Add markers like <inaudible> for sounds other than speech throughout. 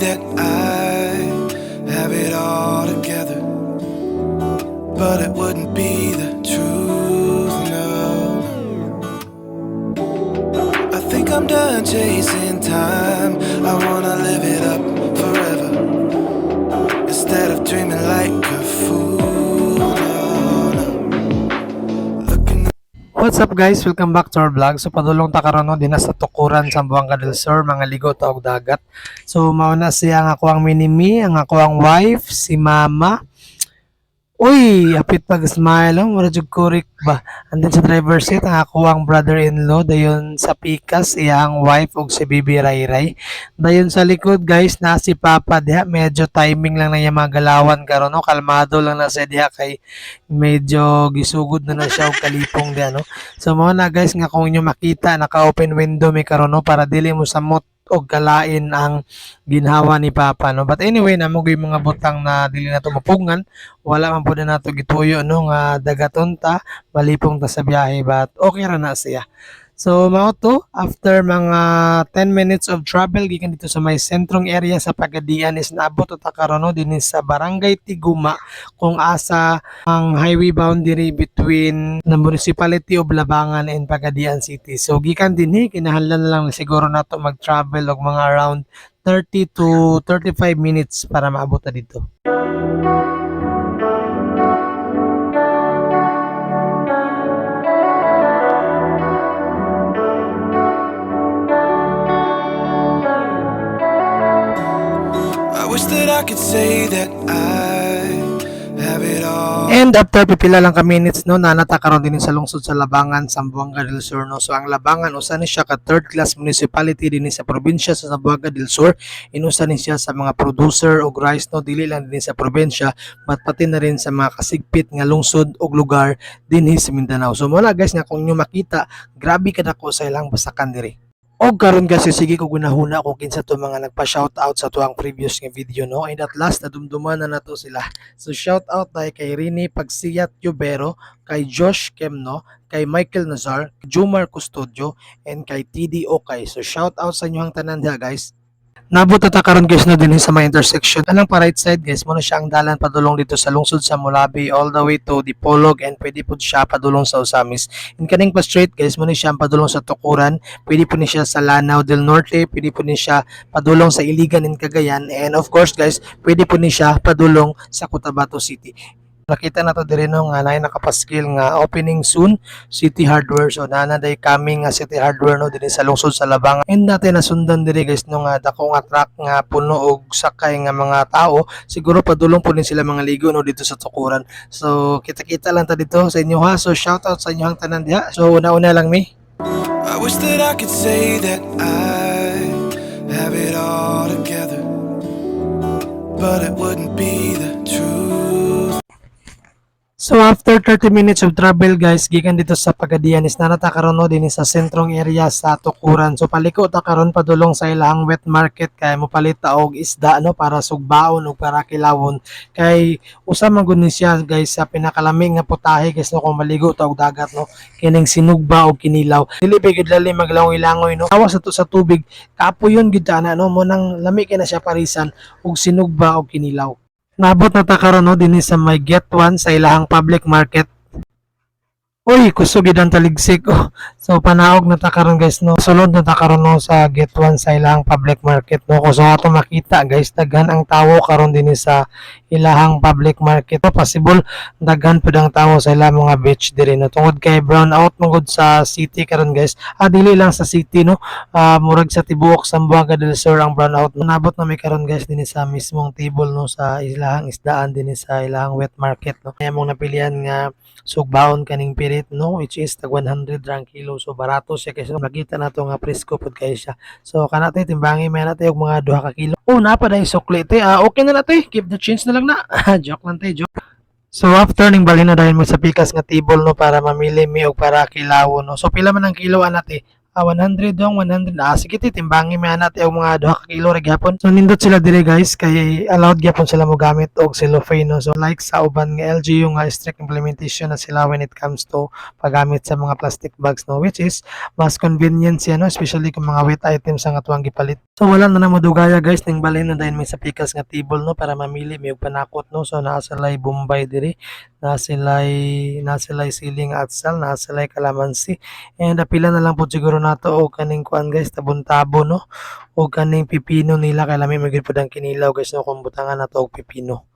that I have it all together, but it wouldn't be the truth, no. I think I'm done chasing time. I wanna live it What's up guys? Welcome back to our vlog. So padulong ta karon no din sa tukuran sa Buanga del Sur, mga ligo taog dagat. So mauna siya ang ako ang minimi, ang ako ang wife, si mama. Uy, apit pag smile, oh, mura jud kurik ba. Andun sa driver seat ang ako ang brother-in-law, dayon sa pikas siya ang wife ug si Bibi Rayray. Dayon sa likod guys na si Papa diha, medyo timing lang na niya magalawan karon no, kalmado lang na siya diha kay medyo gisugod na na siya og kalipong diha no. So mo na guys nga kung inyo makita naka-open window mi karon no para dili mo samot og kalain ang ginhawa ni Papa no. But anyway, namo gyud mga butang na dili na to mapugngan, wala man pud na nato gituyo no nga dagaton ta, malipong ta sa biyahe but okay ra na siya. So mao to after mga 10 minutes of travel gikan dito sa may sentrong area sa Pagadian is naabot ta karon no dinhi sa Barangay Tiguma kung asa ang highway boundary between the municipality of Labangan and Pagadian City. So gikan dinhi kinahanglan na lang siguro nato mag-travel og mga around 30 to 35 minutes para maabot ta dito. That I could say that I have it all. And after pipila lang ka minutes no, nanata karon din sa lungsod sa Labangan, Zamboanga del Sur no. So ang Labangan usa ni siya ka third class municipality din sa probinsya sa Zamboanga del Sur. Inusa ni siya sa mga producer og rice no dili lang din sa probinsya, but pati na rin sa mga kasigpit nga lungsod og lugar dinhi sa Mindanao. So muna guys nga kung inyo makita, grabe ka dako sa ilang basakan diri. Og karon kasi sige ko gunahuna kung kinsa to mga nagpa-shoutout sa tuang previous nga video no. And at last nadumduman na nato sila. So shout out tayo kay Rini Pagsiyat Yubero, kay Josh Kemno, kay Michael Nazar, Jumar Custodio, and kay TD Okay. So shout out sa inyo ang tanan guys. Nabot ta karon guys na din sa mga intersection. Anong pa right side guys, mo na siya ang dalan padulong dito sa lungsod sa Mulabi all the way to Dipolog and pwede po siya padulong sa Usamis. In kaning pa straight guys, mo na siya padulong sa Tukuran, pwede po ni siya sa Lanao del Norte, pwede po ni siya padulong sa Iligan and Cagayan and of course guys, pwede po ni siya padulong sa Cotabato City. Nakita na to dire no nga nay nakapaskil nga opening soon City Hardware so nana day coming nga City Hardware no dinhi sa lungsod sa Labangan. And dati nasundan dire guys no nga dako nga truck nga puno og sakay nga mga tao siguro padulong po din sila mga ligo no dito sa Tukuran. So kita-kita lang ta dito sa inyo ha. So shout out sa inyo ang tanan diha. So una-una lang mi. I wish that I could say that I have it all together, but it wouldn't be. So after 30 minutes of travel guys, gikan dito sa Pagadian is nanata karon no din sa sentrong area sa Tukuran. So paliko ta karon padulong sa ilahang wet market kay mo palit ta og isda no para sugbaon ug para kilawon. Kay usa man siya guys sa pinakalamig nga putahe guys no kung maligo ta dagat no kining sinugba og kinilaw. Dili pa gid lalim maglangoy-langoy no. Awas sa to sa tubig kapo yun gid ana no mo nang lami kay na siya parisan og sinugba og kinilaw. Nabot na ta karon no dinhi sa may Get One sa ilahang public market. Uy, kusog gid taligsik. <laughs> Oh. So panaog na ta karon guys no. Sulod na ta karon no sa Get One sa ilahang public market no. Sa ato makita guys, daghan ang tawo karon dinhi sa ilahang public market. No, possible daghan pud ang tawo sa ilang mga beach diri no. Tungod kay brown out mangod sa city karon guys. Ah dili lang sa city no. Ah, murag sa tibuok Zamboanga del Sur ang brown out. Nabot na may karon guys dinhi sa mismong table no sa ilahang isdaan dinhi sa ilahang wet market no. Kaya mong napilian nga sugbaon kaning pirit no which is tag 100 rang kilo so barato siya kasi nakita nato nga presko pud kay siya so kana tay timbangi may natin og mga duha ka kilo oh napa dai sukli te ah okay na na te keep the change na lang na <laughs> joke lang te joke So after ning balhin na dahil mo sa pikas nga table no para mamili mi og para kilawon no. So pila man ang kilo ana te? Ah, 100 dong, 100. Ah, sige ti timbangi mi ang mga duha ka kilo ra gyapon. So nindot sila dire guys kay allowed gyapon sila mo gamit og cellophane no. So like sa uban nga LGU nga strict implementation na sila when it comes to paggamit sa mga plastic bags no which is mas convenient siya no especially kung mga wet items ang atuang gipalit. So wala na na madugaya guys ning balhin na dahil may sa pikas nga table no para mamili may panakot no. So naa sila'y Bombay diri, naa sila'y naa sila'y siling atsal, naa sila'y kalamansi. And apila na lang po siguro nato og kaning kuan guys tabon-tabo no o kaning pipino nila kay lami magid pud ang kinilaw guys no kung butangan nato og pipino.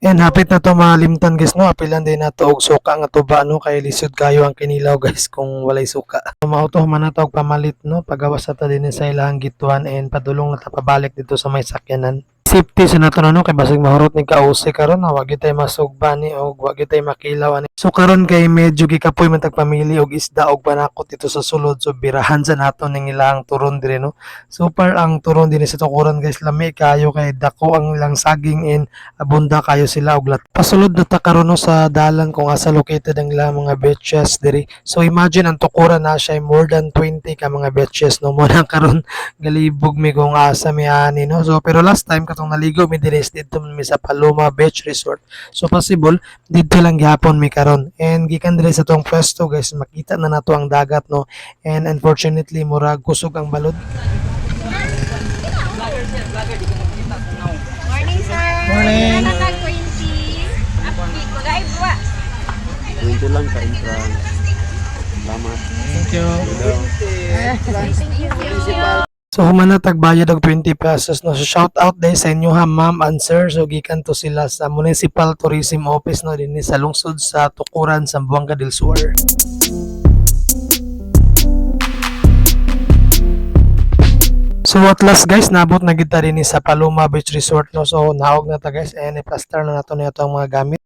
And hapit na to malimtan guys no apilan din nato og suka nga tuba no kay lisod kayo ang kinilaw <laughs> guys kung walay suka. Mauto man nato og pamalit no pagawas ta din sa ilang gituan and padulong na ta pabalik dito sa may sakyanan. Safety sa nato no kay basig mahurot ni kausi karon na wag tay masugba ni og wag tay makilaw ani. So karon kay medyo gikapoy man pamili og isda og panakot dito sa sulod so birahan sa nato ning ilang turon dire no. Super ang turon din sa tukuran guys lami kayo kay dako ang ilang saging and abunda kayo sila og lat. Pasulod na ta karon no sa dalan kung asa located ang ilang mga beaches diri. So imagine ang tukuran na siya more than 20 ka mga beaches no <laughs> mo na karon galibog mi kung asa mi ani no. So pero last time katong naligo mi diri is dito mi sa Paloma Beach Resort. So possible dito lang gihapon mi karon. And gikan diri sa tong pwesto guys makita na nato ang dagat no. And unfortunately murag kusog ang balod. Morning, sir. Morning. Ano tag 20? Update ko guys, wa. Ito lang ka entrance. Salamat. Thank you. Thank you. So humana tagbayad og 20 pesos no. So shout out day sa inyo ha ma'am and sir. So gikan to sila sa Municipal Tourism Office no dinhi sa lungsod sa Tukuran, Zamboanga del Sur. So at last guys, nabot na kita rin sa Paloma Beach Resort no. So naog na ta guys and i-plaster na nato niya ang mga gamit.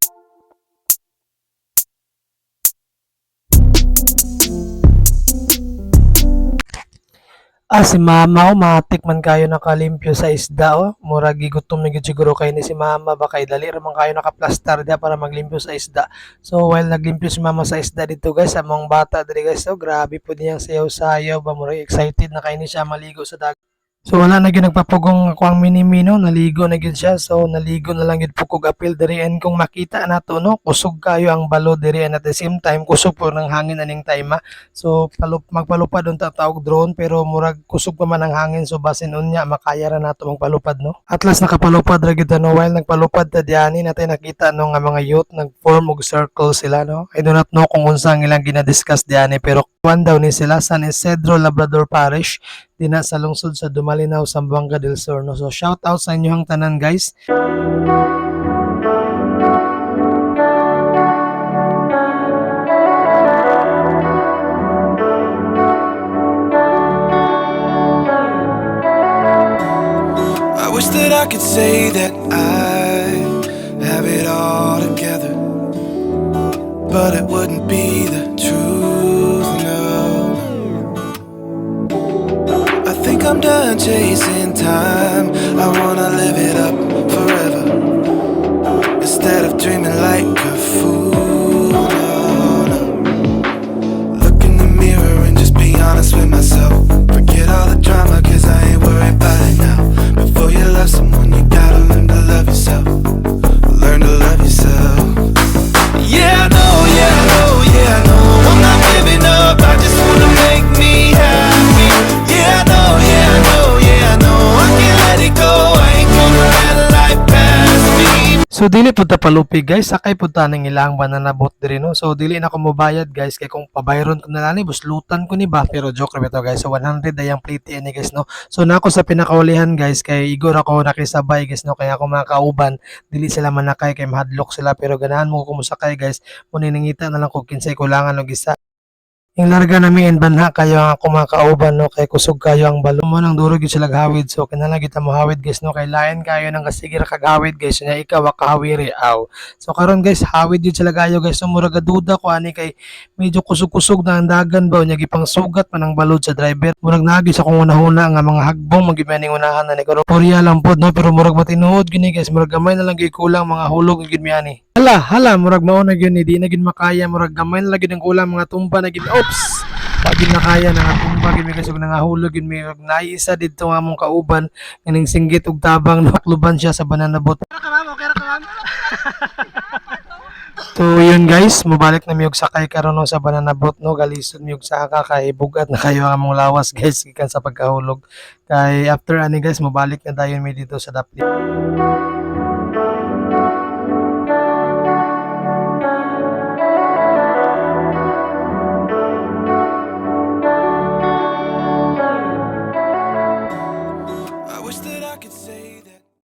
Ah, si mama o, matik man kayo nakalimpyo sa isda o. Murag gigutom na siguro kayo ni si mama. Baka idali raman kayo nakaplastar dia para maglimpyo sa isda. So, while naglimpyo si mama sa isda dito guys, sa mga bata dito guys, so grabe po niyang sayaw-sayaw. Ba, murag excited na kayo ni siya maligo sa dagat. So wala na gyud nagpapugong ako ang mini-mino, naligo na gyud siya. So naligo na lang gyud pukog apil diri and kung makita nato no, kusog kayo ang balo diri and at the same time kusog po ng hangin aning time. ah. So palup magpalupad unta tawag drone pero murag kusog pa man ang hangin so basin unya makaya ra nato magpalupad no. At last nakapalupad ra gyud no while nagpalupad ta diani natay nakita no nga mga youth nag-form og circle sila no. I do not know kung unsa ang ilang gina-discuss diani pero kuan daw ni sila San Isidro Labrador Parish sa Dumalinaw, Zamboanga del Sur. No? So shout out sa inyong tanan guys. I wish that I could say that I have it all together, but it wouldn't be I'm done chasing time. I wanna live it up So dili pud ta palupig guys, sakay pud ta ning ilang banana boat diri no. So dili na ko mobayad guys kay kung pabayron ko na lang ni buslutan ko ni ba pero joke ra to guys. So 100 dayang plate ni guys no. So nako sa pinakaulihan guys kay igor ako nakisabay guys no kaya ako mga kauban dili sila manakay kay mahadlok sila pero ganahan mo ko musakay guys. Muniningita na lang ko kinsay kulangan og isa. Yung larga namin in banha kayo ang ako no? Kay kusog kayo ang balo. Mo nang durog yun sila hawid so kinala kita mo hawid guys no? Kay lain kayo nang kasigir kag hawid guys nya ikaw wa kahawiri aw. So karon guys hawid yun sila kayo guys so mura duda ko ani kay medyo kusog-kusog na ang dagan ba nya gipang sugat man ang balod sa driver. Murag nagi sa kung una-una nga mga hagbong magimaning unahan na ni karon. Korea lang pod no? Pero murag matinuod gini guys murag gamay na lang gyud kulang mga hulog gid mi ani Hala, hala, murag mao na gyud ni di na gyud makaya, murag gamay na lang gyud ang kulang mga tumba na gyud. Oops. Pag na kaya na tumba gid mi kasi kung nangahulog yun mi naisa dito nga mong kauban kaning singgit ug tabang nakluban siya sa banana boat. <laughs> So yun guys, mubalik na miyog sakay karon no sa banana boat no galisod miyog saka kay bugat na kayo ang among lawas <laughs> guys gikan sa pagkahulog. Kay after ani guys, mubalik na dayon mi dito sa Dapli.